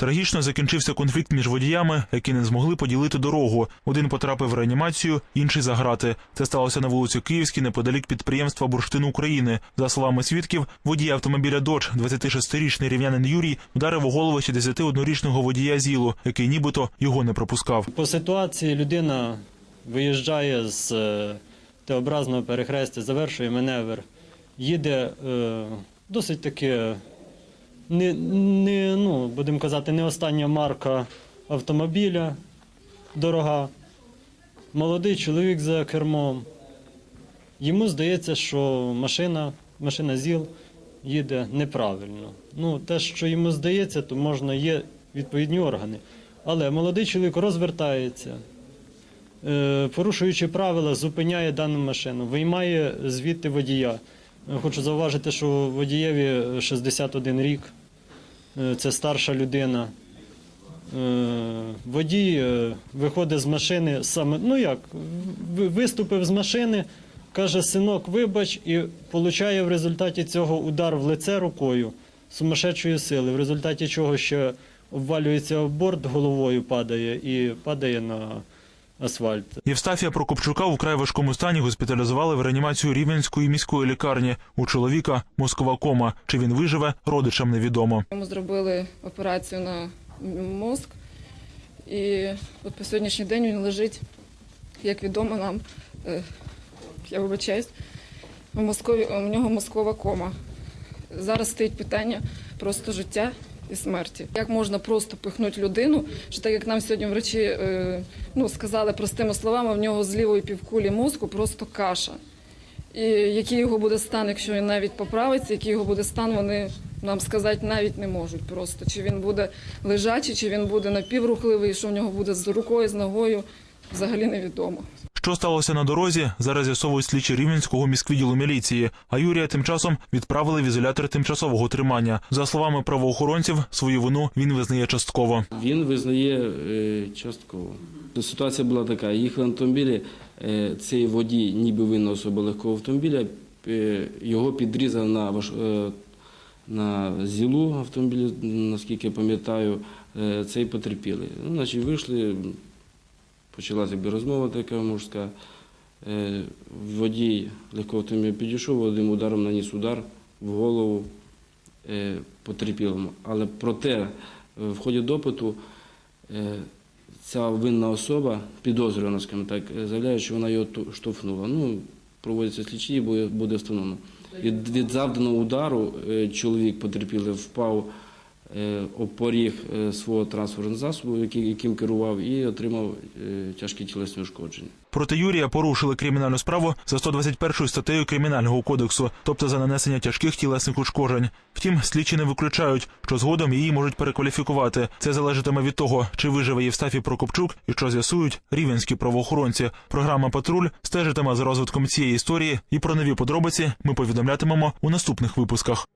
Трагічно закінчився конфлікт між водіями, які не змогли поділити дорогу. Один потрапив в реанімацію, інший за грати. Це сталося на вулиці Київській, неподалік підприємства Бурштин України. За словами свідків, водій автомобіля Додж, 26-річний рівнянин Юрій, вдарив у голову 61-річного водія Зілу, який нібито його не пропускав. По ситуації людина виїжджає з е, Т-образного перехрестя, завершує маневр, їде е, досить таки не, не, ну, будемо казати, не остання марка автомобіля, дорога. Молодий чоловік за кермом. Йому здається, що машина, машина ЗІЛ їде неправильно. Ну, те, що йому здається, то можна є відповідні органи. Але молодий чоловік розвертається, е, порушуючи правила, зупиняє дану машину, виймає звідти водія. Хочу зауважити, що водієві 61 рік, це старша людина. Е, Водій е, виходить з машини саме, ну як, виступив з машини, каже, синок, вибач, і получає в результаті цього удар в лице рукою сумасшедшої сили, в результаті чого ще обвалюється об борт, головою падає і падає на асфальт. Євстафія Прокопчука у вкрай важкому стані госпіталізували в реанімацію Рівненської міської лікарні. У чоловіка мозкова кома. Чи він виживе, родичам невідомо. Йому зробили операцію на мозк, і от по сьогоднішній день він лежить, як відомо нам, е, я вибачаюсь, у, мозкові, у нього мозкова кома. Зараз стоїть питання просто життя і смерті. Як можна просто пихнути людину, що так як нам сьогодні врачі е, ну, сказали простими словами, в нього з лівої півкулі мозку просто каша. І який його буде стан, якщо він навіть поправиться, який його буде стан, вони нам сказати навіть не можуть просто. Чи він буде лежачий, чи він буде напіврухливий, що в нього буде з рукою, з ногою, взагалі невідомо. Що сталося на дорозі, зараз з'ясовують слідчі Рівненського міськвідділу міліції. А Юрія тим часом відправили в ізолятор тимчасового тримання. За словами правоохоронців, свою вину він визнає частково. Він визнає е, частково. Ситуація була така: їхали на автомобілі, е, цей водій, ніби винна особа легкого автомобіля, е, його підрізав на, на зілу автомобілі, наскільки я пам'ятаю, цей потерпілий. Ну, значить, вийшли, почалася розмова така мужська. Е, Водій легкого автомобіля підійшов, одним ударом наніс удар в голову е, потерпілому. Але проте е, в ході допиту ця винна особа, підозрювана, скажімо так, заявляє, що вона його штовхнула. Ну, проводяться слідчі, і буде, встановлено. Від, завданого удару чоловік потерпілий впав е, об поріг е, свого транспортного засобу, яким керував, і отримав е, тяжкі тілесні ушкодження. Проти Юрія порушили кримінальну справу за 121 статтею Кримінального кодексу, тобто за нанесення тяжких тілесних ушкоджень. Втім, слідчі не виключають, що згодом її можуть перекваліфікувати. Це залежатиме від того, чи виживе Євстафій Прокопчук і що з'ясують рівенські правоохоронці. Програма Патруль стежитиме за розвитком цієї історії, і про нові подробиці ми повідомлятимемо у наступних випусках.